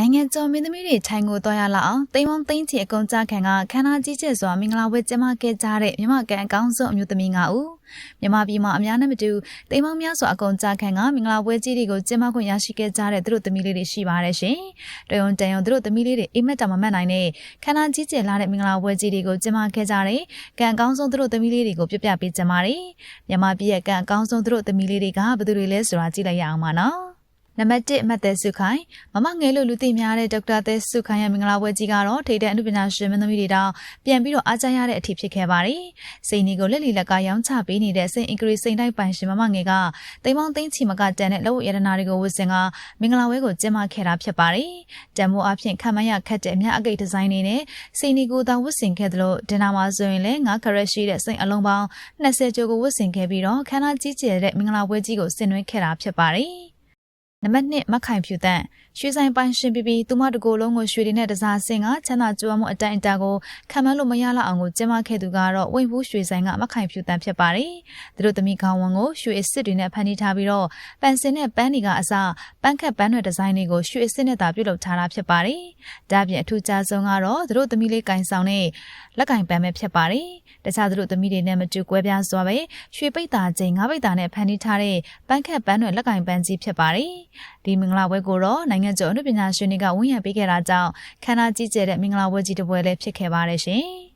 နိုင်ငံကျော်မင်းသမီးတွေခြိုင်ကိုတော်ရလာအောင်တိမ်မောင်းသိန်းချီအကုန်ကြခံကခန္ဓာကြီးကျက်စွာမင်္ဂလာဝဲကျင်းပခဲ့ကြတဲ့မြမကန်အကောင်းဆုံးအမျိုးသမီး9ဦးမြမပြည်မှာအများနဲ့မတူတိမ်မောင်းများစွာအကုန်ကြခံကမင်္ဂလာဝဲကြီးတွေကိုကျင်းပခွင့်ရရှိခဲ့ကြတဲ့သူတို့သမီးလေးတွေရှိပါတယ်ရှင်တယုံတယုံသူတို့သမီးလေးတွေအိမ်မက်တောင်မမှတ်နိုင်တဲ့ခန္ဓာကြီးကျယ်လာတဲ့မင်္ဂလာဝဲကြီးတွေကိုကျင်းပခဲ့ကြတဲ့ကံအကောင်းဆုံးသူတို့သမီးလေးတွေကိုပြပြပေးကြပါတယ်မြမပြည်ရဲ့ကံအကောင်းဆုံးသူတို့သမီးလေးတွေကဘယ်သူတွေလဲဆိုတာကြည့်လိုက်ရအောင်ပါနော် နံပါတ်1မတ်သက်စုခိုင်မမငယ်လို့လူသိများတဲ့ဒေါက်တာသက်စုခိုင်ရဲ့မင်္ဂလာပွဲကြီးကတော့ထိတဲ့အမှုပညာရှင်မင်းသမီးတွေတောင်ပြန်ပြီးတော့အားကြရတဲ့အထိဖြစ်ခဲ့ပါတယ်။စိန်နီကိုလက်လီလက်ကရောင်းချပေးနေတဲ့စိန်အင်္ဂရိစိန်တိုက်ပိုင်ရှင်မမငယ်ကတိမ်မောင်းသိန်းချီမကတန်တဲ့လက်ဝတ်ရတနာတွေကိုဝတ်ဆင်ကမင်္ဂလာပွဲကိုကျင်းပခဲ့တာဖြစ်ပါတယ်။တံမိုးအဖြစ်ခံမရခတ်တဲ့အများအကိတ်ဒီဇိုင်းတွေနဲ့စိန်နီကိုသာဝတ်ဆင်ခဲ့သလိုဒင်နာမှာဆိုရင်လည်း9ခရက်ရှိတဲ့စိန်အလုံးပေါင်း20ကျော်ကိုဝတ်ဆင်ခဲ့ပြီးတော့ခန္ဓာကြီးကျယ်တဲ့မင်္ဂလာပွဲကြီးကိုဆင်နွှဲခဲ့တာဖြစ်ပါတယ်။ နံပါတ်1မခိုင်ဖြူတန့်ရွှေဆိုင်ပိုင်ရှင်ပြီးပြီးသူမတကိုယ်လုံးကိုရွှေတွေနဲ့တစားဆင်ကချမ်းသာကြွားမှုအတိုင်းအတာကိုခံမလို့မရလောက်အောင်ကိုကျင်းပခဲ့သူကတော့ဝိန်ဘူးရွှေဆိုင်ကမခိုင်ဖြူတန့်ဖြစ်ပါတယ်။သူတို့သမီးကောင်းဝန်ကိုရွှေအစ်စ်တွေနဲ့ဖန်တီးထားပြီးတော့ပန်စင်နဲ့ပန်းတွေကအစပန်းခက်ပန်းတွေဒီဇိုင်းတွေကိုရွှေအစ်စ်နဲ့သာပြုလုပ်ထားတာဖြစ်ပါတယ်။ဒါပြင်အထူးခြားဆုံးကတော့သူတို့သမီးလေးကင်ဆောင်တဲ့လက်ကင်ပန်းပဲဖြစ်ပါတယ်။တခြားသူတို့သမီးတွေနဲ့မတူကွဲပြားစွာပဲရွှေပိတ်တာချိန်ငါးပိတ်တာနဲ့ဖန်တီးထားတဲ့ပန်းခက်ပန်းတွေလက်ကင်ပန်းကြီးဖြစ်ပါတယ်။ဒီမင်္ဂလာပွဲကိုတော့နိုင်ငံကျော်အနုပညာရှင်တွေကဝန်ရံပေးခဲ့တာကြောင့်ခန္ဓာကြီးကျယ်တဲ့မင်္ဂလာပွဲကြီးတစ်ပွဲလည်းဖြစ်ခဲ့ပါတယ်ရှင်။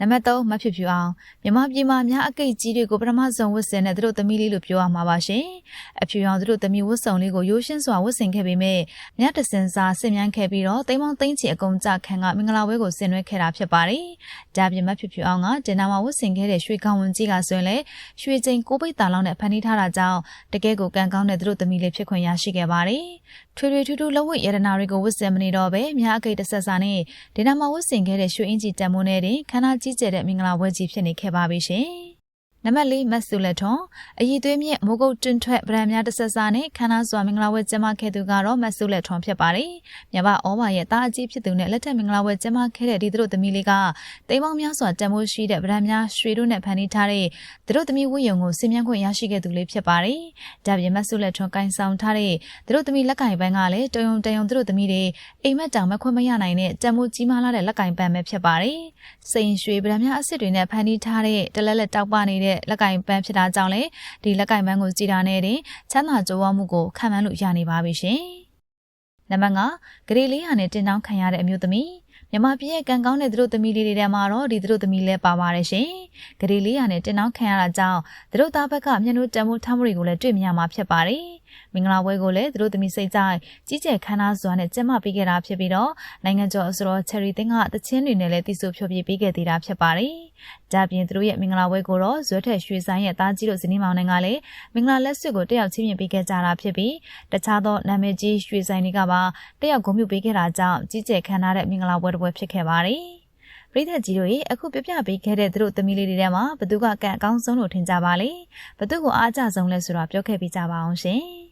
နံပါတ်3မဖြစ်ဖြူအောင်မြမပြည်မှာများအကိတ်ကြီးတွေကိုပထမဆုံးဝတ်ဆင်တဲ့သူတို့သမီးလေးလို့ပြောရမှာပါရှင်။အဖြူအောင်သူတို့သမီးဝတ်စုံလေးကိုရိုးရှင်းစွာဝတ်ဆင်ခဲ့ပေမဲ့မြတ်တစင်စာဆင်မြန်းခဲ့ပြီးတော့တိမ်မောင်းသိန်းချီအကုန်ကြခံကမင်္ဂလာပွဲကိုဆင်နွှဲခဲ့တာဖြစ်ပါတယ်။ဒါပြင်မဖြစ်ဖြူအောင်ကတင်နာမှာဝတ်ဆင်ခဲ့တဲ့ရွှေကောင်းဝင်ကြီးကဆိုရင်လေရွှေချိန်ကိုပိတ်တာလောက်နဲ့ဖန်တီးထားတာကြောင့်တကယ်ကိုကံကောင်းတဲ့သူတို့သမီးလေးဖြစ်ခွင့်ရရှိခဲ့ပါတယ်။ထွေထွေထူးထူးလက်ဝတ်ရတနာတွေကိုဝတ်ဆင်မနေတော့ပဲမြအကိတ်တဆက်စာနဲ့ဒေနာမှာဝတ်ဆင်ခဲ့တဲ့ရွှေအင်ဂျီတန်မိုးနဲ့တင်ခန္ဓာကြီးကျယ်တဲ့မင်္ဂလာပွဲကြီးဖြစ်နေခဲ့ပါပြီရှင်။ နံပါတ်၄မတ်စုလက်ထွန်အည်သွေးမြင့်မိုးကုတ်တွင်ထွက်ဗရန်များတစ်ဆက်စားနဲ့ခန္ဓာစွာမင်္ဂလာပွဲကျင်းပခဲ့သူကတော့မတ်စုလက်ထွန်ဖြစ်ပါတယ်။မြမဩဘာရဲ့တာအကြီးဖြစ်သူနဲ့လက်ထက်မင်္ဂလာပွဲကျင်းပခဲ့တဲ့ဒီသူတို့သမီးလေးကတိမ်ပေါင်းများစွာတန်ဖိုးရှိတဲ့ဗရန်များရွှေတို့နဲ့ဖန်တီးထားတဲ့သူတို့သမီးဝိယုံကိုစင်မြန်းခွင့်ရရှိခဲ့သူလေးဖြစ်ပါတယ်။ဒါပြင်မတ်စုလက်ထွန်ကင်ဆောင်ထားတဲ့သူတို့သမီးလက်ကင်ပန်းကလည်းတယုံတယုံသူတို့သမီးတွေအိမ်မက်တောင်မခွင့်မရနိုင်တဲ့တန်ဖိုးကြီးမားလာတဲ့လက်ကင်ပန်းပဲဖြစ်ပါတယ်။စိန်ရွှေဗရန်များအစ်စ်တွေနဲ့ဖန်တီးထားတဲ့တလက်လက်တောက်ပနေတဲ့လက်ကင်ပန်းဖြစ်တာကြောင့်လေဒီလက်ကင်ပန်းကိုကြည်တာနဲ့တင်ချမ်းသာကြွယ်ဝမှုကိုခံမှန်းလို့ရနေပါပြီရှင်။နံပါတ်5ဂရေလေးဟာနဲ့တင်တောင်းခံရတဲ့အမျိုးသမီး မြမပြည်ရဲ့ကံကောင်းတဲ့သူတို့သမီးလေးတွေထဲမှာတော့ဒီသူတို့သမီးလဲပါပါတယ်ရှင်။ဂရီလေးရနဲ့တင်နောက်ခံရတာကြောင့်သူတို့သားဘက်ကမျက်နှာတံမိုးထမ်းမှုတွေကိုလည်းတွေ့မြင်ရမှာဖြစ်ပါတယ်။မင်္ဂလာပွဲကိုလည်းသူတို့သမီးစိတ်ကြိုက်ကြီးကျယ်ခမ်းနားစွာနဲ့ကျင်းပပေးခဲ့တာဖြစ်ပြီးတော့နိုင်ငံကျော်အစိုးရချယ်ရီတင်ကတချင်းတွေနဲ့လည်းတည်ဆူဖြောပြပေးခဲ့သေးတာဖြစ်ပါတယ်။ဒါပြင်သူတို့ရဲ့မင်္ဂလာပွဲကိုတော့ဇွဲထက်ရွှေဆိုင်ရဲ့သားကြီးတို့ဇနီးမောင်နှံကလည်းမင်္ဂလာလက်စွပ်ကိုတက်ရောက်ချင်းမြင်ပေးခဲ့ကြတာဖြစ်ပြီးတခြားသောနာမည်ကြီးရွှေဆိုင်တွေကပါတက်ရောက်ဂုဏ်ပြုပေးခဲ့တာကြောင့်ကြီးကျယ်ခမ်းနားတဲ့မင်္ဂလာပွဲတစ်ပွဲဖြစ်ခဲ့ပါတယ်။ပရိသတ်ကြီးတို့ရေအခုပြပြပေးခဲ့တဲ့သူတို့သမီးလေးတွေထဲမှာဘသူကကံအကောင်းဆုံးလို့ထင်ကြပါလေဘသူကိုအားကြဆုံးလဲဆိုတော့ပြောခဲ့ပြကြပါအောင်ရှင်